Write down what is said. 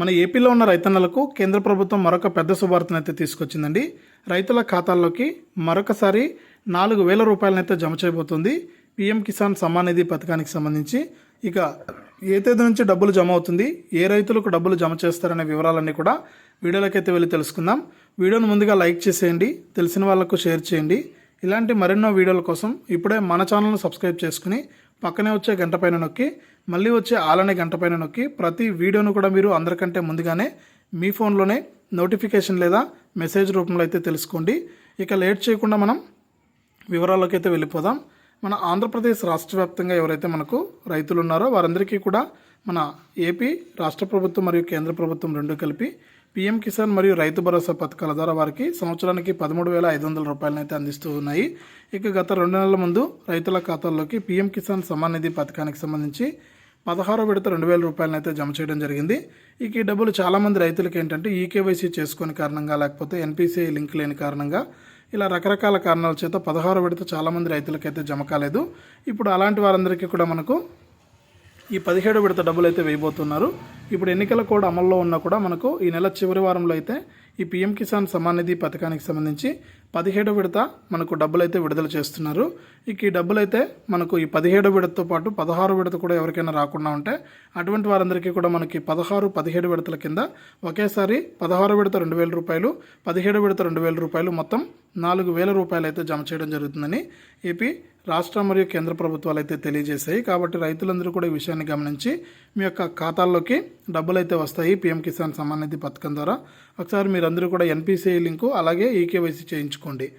మన ఏపీలో ఉన్న రైతన్నలకు కేంద్ర ప్రభుత్వం మరొక పెద్ద శుభార్తనైతే తీసుకొచ్చిందండి. రైతుల ఖాతాల్లోకి మరొకసారి నాలుగు వేల రూపాయలనైతే జమ చేయబోతుంది. పీఎం కిసాన్ సమ్మాన్ నిధి పథకానికి సంబంధించి ఇక ఏ తేదీ నుంచి డబ్బులు జమ అవుతుంది ఏ రైతులకు డబ్బులు జమ చేస్తారనే వివరాలన్నీ కూడా వీడియోలోకైతే వెళ్ళి తెలుసుకుందాం. వీడియోను ముందుగా లైక్ చేసేయండి తెలిసిన వాళ్ళకు షేర్ చేయండి. ఇలాంటి మరెన్నో వీడియోల కోసం ఇప్పుడే మన ఛానల్ను సబ్స్క్రైబ్ చేసుకుని పక్కనే వచ్చే గంట పైన నొక్కి మళ్ళీ వచ్చే ఆలనే గంట పైన నొక్కి ప్రతి వీడియోను కూడా మీరు అందరికంటే ముందుగానే మీ ఫోన్లోనే నోటిఫికేషన్ లేదా మెసేజ్ రూపంలో అయితే తెలుసుకోండి. ఇక లేట్ చేయకుండా మనం వివరాల్లోకి అయితే వెళ్ళిపోదాం. మన ఆంధ్రప్రదేశ్ రాష్ట్ర వ్యాప్తంగా ఎవరైతే మనకు రైతులు ఉన్నారో వారందరికీ కూడా మన ఏపీ రాష్ట్ర ప్రభుత్వం మరియు కేంద్ర ప్రభుత్వం రెండు కలిపి పీఎం కిసాన్ మరియు రైతు భరోసా పథకాల ద్వారా వారికి సంవత్సరానికి పదమూడు వేల ఐదు వందల రూపాయలను అయితే అందిస్తూ ఉన్నాయి. ఇక గత రెండు నెలల ముందు రైతుల ఖాతాల్లోకి పీఎం కిసాన్ సమ్మాన్ నిధి పథకానికి సంబంధించి పదహారో విడత రెండు వేల రూపాయలను అయితే జమ చేయడం జరిగింది. ఇక ఈ డబ్బులు చాలామంది రైతులకి ఏంటంటే ఈకేవైసీ చేసుకునే కారణంగా లేకపోతే ఎన్పిసిఐ లింక్ లేని కారణంగా ఇలా రకరకాల కారణాల చేత పదహారో విడత చాలామంది రైతులకైతే జమ కాలేదు. ఇప్పుడు అలాంటి వారందరికీ కూడా మనకు ఈ పదిహేడు విడత డబ్బులు అయితే వేయబోతున్నారు. ఇప్పుడు ఎన్నికల కోడ్ అమల్లో ఉన్నా కూడా మనకు ఈ నెల చివరి వారంలో అయితే ఈ పీఎం కిసాన్ సమాన్ నిధి పథకానికి సంబంధించి పదిహేడో విడత మనకు డబ్బులు అయితే విడుదల చేస్తున్నారు. ఇక ఈ డబ్బులు అయితే మనకు ఈ పదిహేడో విడతతో పాటు పదహారు విడత కూడా ఎవరికైనా రాకుండా ఉంటే అటువంటి వారందరికీ కూడా మనకి పదహారు పదిహేడు విడతల కింద ఒకేసారి పదహారు విడత రెండు వేల రూపాయలు పదిహేడు విడత రెండు వేల రూపాయలు మొత్తం నాలుగు వేల రూపాయలు అయితే జమ చేయడం జరుగుతుందని ఏపీ రాష్ట్ర మరియు కేంద్ర ప్రభుత్వాలు అయితే తెలియజేశాయి. కాబట్టి రైతులందరూ కూడా ఈ విషయాన్ని గమనించి మీ యొక్క ఖాతాల్లోకి డబ్బులు అయితే వస్తాయి. పీఎం కిసాన్ సమ్మాన్ నిధి పథకం ద్వారా. ఒకసారి మీరందరూ కూడా ఎన్పిసిఐ లింకు అలాగే ఈకేవైసీ చేయించుకోండి. తీసుకోండి.